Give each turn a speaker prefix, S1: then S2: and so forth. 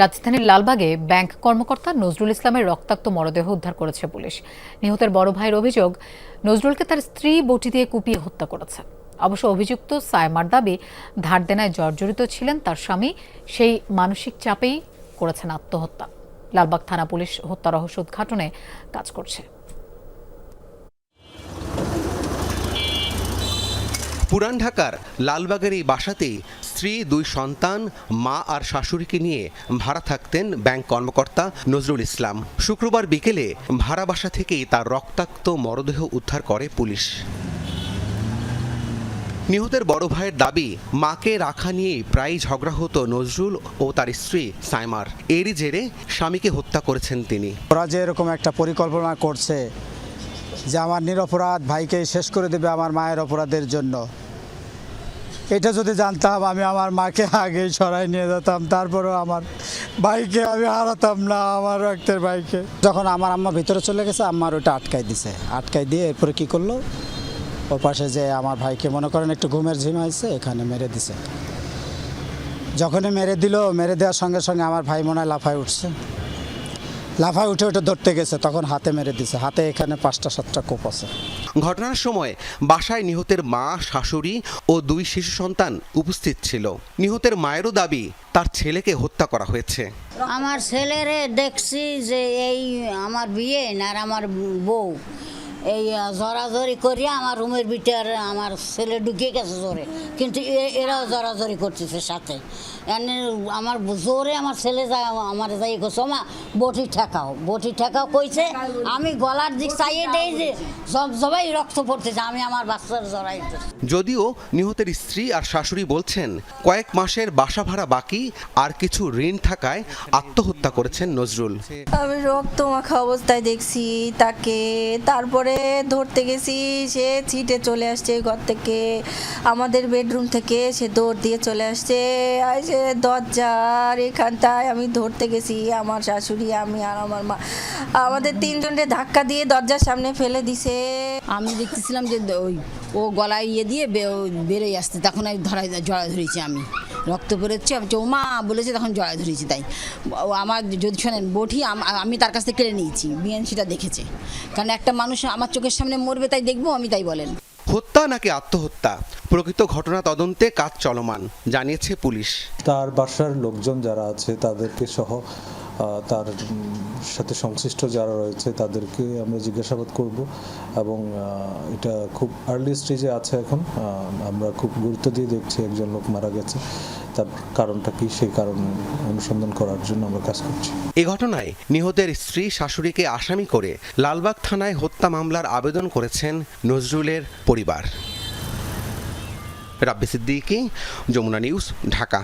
S1: রাজধানীর লালবাগে ব্যাংক কর্মকর্তা নজরুল ইসলামের রক্তাক্ত মরদেহ উদ্ধার করেছে পুলিশ। নিহতের বড় ভাইয়ের অভিযোগ, নজরুলকে তার স্ত্রী বটি দিয়ে কুপিয়ে হত্যা করেছে। অবশ্য অভিযুক্ত সায়মার দাবি, ধার দেনায় জর্জরিত ছিলেন তার স্বামী, সেই মানসিক চাপেই করেছেন আত্মহত্যা। লালবাগ থানা পুলিশ হত্যা রহস্য উদ্ঘাটনে কাজ করছে।
S2: পুরান ঢাকার লালবাগের এই বাসাতেই স্ত্রী, দুই সন্তান, মা আর শাশুড়িকে নিয়ে ভাড়া থাকতেন ব্যাংক কর্মকর্তা নজরুল ইসলাম। শুক্রবার বিকেলে ভাড়া বাসা থেকেই তার রক্তাক্ত মরদেহ উদ্ধার করে পুলিশ। নিহতের বড় ভাইয়ের দাবি, মাকে রাখা নিয়েই প্রায়ই ঝগড়া হতো নজরুল ও তার স্ত্রী সাইমার। এরই জেরে স্বামীকে হত্যা করেছেন তিনি।
S3: ওরা যে এরকম একটা পরিকল্পনা করছে যে আমার নিরপরাধ ভাইকে শেষ করে দেবে আমার মায়ের অপরাধের জন্য। এটা যদি জানতাম, আমি আমার মাকে আগেই সরাই নিয়ে যেতাম, তারপরেও আমার বাইকে আমি হারাতাম না, আমার রক্তের বাইকে যখন আমার আম্মা ভিতরে চলে গেছে আম্মার ওটা আটকাই দিছে। আটকাই দিয়ে এরপরে কি করল? ওর পাশে যে আমার ভাইকে, মনে করেন একটু ঘুমের ঝিমাইছে এখানে মেরে দিছে। যখনই মেরে দিল, মেরে দেওয়ার সঙ্গে সঙ্গে আমার ভাই মনে হয় লাফায় উঠছে। লাফায় উঠে উঠে ধরতে গেছে তখন হাতে মেরে দিছে। হাতে এখানে পাঁচটা সাতটা কোপ আছে।
S2: ঘটনার সময় বাসায় নিহতের মা শাশুড়ি ও দুই শিশু সন্তান উপস্থিত ছিল। নিহতের মায়েরও দাবি তার ছেলেকে হত্যা করা হয়েছে।
S4: আমার ছেলেরে দেখছি যে এই আমার বিয়ে না আর আমার বউ। এই জরাজরি করিয়া আমার রুমের ভিতর আমার ছেলে ঢুকে গেছে জোরে। কিন্তু এরাও জরাজরি করতেছে সাথে। এনে আমার জোরে আমার ছেলে যায় আমার যাই গেছে মা বটি ঠেকাও বটি ঠেকাও কইছে, আমি গলার দিক চাইয়ে দেই যে সব সবাই রক্ত পড়তেছে, আমি আমার বাচ্চার জড়াই
S2: যদিও নিহতের স্ত্রী আর শাশুড়ি বলছেন, কয়েক মাসের বাসা ভাড়া বাকি, আর কিছু ঋণ থাকায় আত্মহত্যা করেছেন নজরুল?
S5: আমি রক্ত মাখা অবস্থায় দেখছি তাকে। তারপরে ধরতে গেছি সে ছিটে চলে আসছে ঘর থেকে। আমাদের বেডরুম থেকে সে দৌড় দিয়ে চলে আসছে। আর সে দরজার এখানটায় আমি ধরতে গেছি। আমার শাশুড়ি আমি আর আমার মা। আমাদের তিনজনকে ধাক্কা দিয়ে দরজার সামনে ফেলে দিছে।
S6: আমি দেখতেছিলাম যে ওই ও গলায় ইয়ে দিয়ে বেরোয় আসতে। তখন আমি ধরাই জড়াই ধরেছি আমি। রক্ত বেরোচ্ছে আমি বলছি, ও মা বলেছে তখন জয় ধরেছি তাই। ও আমার যদি শোনেন বটি আমি তার কাছ থেকে কেড়ে নিয়েছি বিএনসিটা দেখেছে। কারণ একটা মানুষ আমার চোখের সামনে মরবে তাই দেখব আমি তাই বলেন।
S2: হত্যা নাকি আত্মহত্যা? প্রকৃত ঘটনা তদন্তে কাজ চলমান জানিয়েছে পুলিশ।
S7: তার বাসার লোকজন যারা আছে তাদেরকে সহ তার সাথে সংশ্লিষ্ট যারা রয়েছে তাদেরকে আমরা জিজ্ঞাসাবাদ করব এবং এটা খুব আর্লি স্টেজে আছে এখন। আমরা খুব গুরুত্ব দিয়ে দেখছি একজন লোক মারা গেছে। তার কারণটা কি? সেই কারণ অনুসন্ধান করার জন্য আমরা কাজ করছি।
S2: এ ঘটনায় নিহতের স্ত্রী শাশুড়িকে আসামি করে লালবাগ থানায় হত্যা মামলার আবেদন করেছেন নজরুলের পরিবার। রাব্বি সিদ্দিকী, যমুনা নিউজ, ঢাকা।